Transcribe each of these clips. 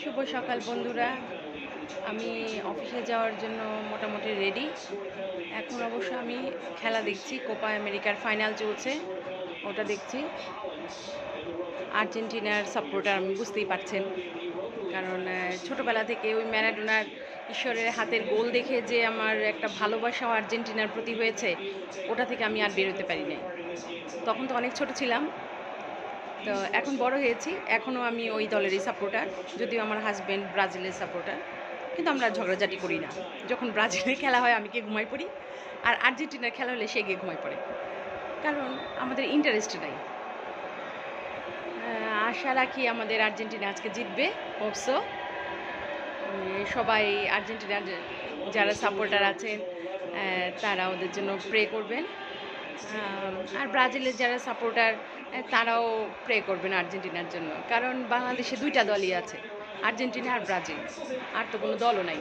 শুভ সকাল বন্ধুরা। আমি অফিসে যাওয়ার জন্য মোটামুটি রেডি এখন অবশ্য আমি খেলা দেখছি, কোপা আমেরিকার ফাইনাল চলছে, ওটা দেখছি। আর্জেন্টিনার সাপোর্টার আমি বুঝতেই পারছেন। কারণ ছোটবেলা থেকে ওই ম্যারাডোনার ঈশ্বরের হাতের গোল দেখে যে আমার একটা ভালোবাসা আর্জেন্টিনার প্রতি হয়েছে, ওটা থেকে আমি আর বেরোতে পারি নাই তখন তো অনেক ছোট ছিলাম তো এখন বড় হয়েছি। এখনও আমি ওই দলেরই সাপোর্টার যদিও আমার হাজব্যান্ড ব্রাজিলের সাপোর্টার কিন্তু আমরা ঝগড়াঝাটি করি না। যখন ব্রাজিলের খেলা হয়, আমি গিয়ে ঘুমাই পড়ি, আর আর্জেন্টিনার খেলা হলে সে গিয়ে ঘুমাই পড়ে। কারণ আমাদের ইন্টারেস্ট নাই। আশা রাখি আমাদের আর্জেন্টিনা আজকে জিতবে হোপসো সবাই আর্জেন্টিনার যারা সাপোর্টার আছেন তারা ওদের জন্য প্রে করবেন। আর ব্রাজিলের যারা সাপোর্টার তারাও প্রে করবেন আর্জেন্টিনার জন্য। কারণ বাংলাদেশে দুইটা দলই আছে আর্জেন্টিনা আর ব্রাজিল। আর তো কোনো দলও নাই।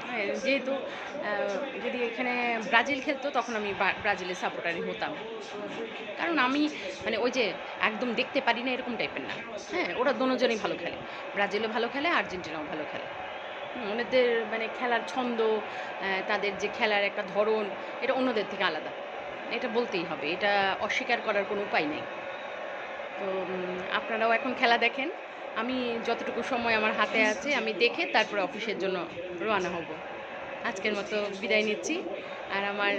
হ্যাঁ, যেহেতু যদি এখানে ব্রাজিল খেলতো তখন আমি ব্রাজিলের সাপোর্টারই হতাম। কারণ আমি মানে ওই যে একদম দেখতে পারি না এরকম টাইপের না। হ্যাঁ ওরা দুজনেই ভালো খেলে। ব্রাজিলও ভালো খেলে আর্জেন্টিনাও ভালো খেলে। ওনাদের মানে খেলার ছন্দ তাদের যে খেলার একটা ধরন এটা অন্যদের থেকে আলাদা। এটা বলতেই হবে, এটা অস্বীকার করার কোনো উপায় নেই। তো আপনারাও এখন খেলা দেখেন। আমি যতটুকু সময় আমার হাতে আছে, আমি দেখে তারপরে অফিসের জন্য রওনা হব। আজকের মতো বিদায় নিচ্ছি। আর আমার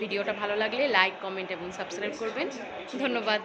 ভিডিওটা ভালো লাগলে লাইক, কমেন্ট এবং সাবস্ক্রাইব করবেন। ধন্যবাদ।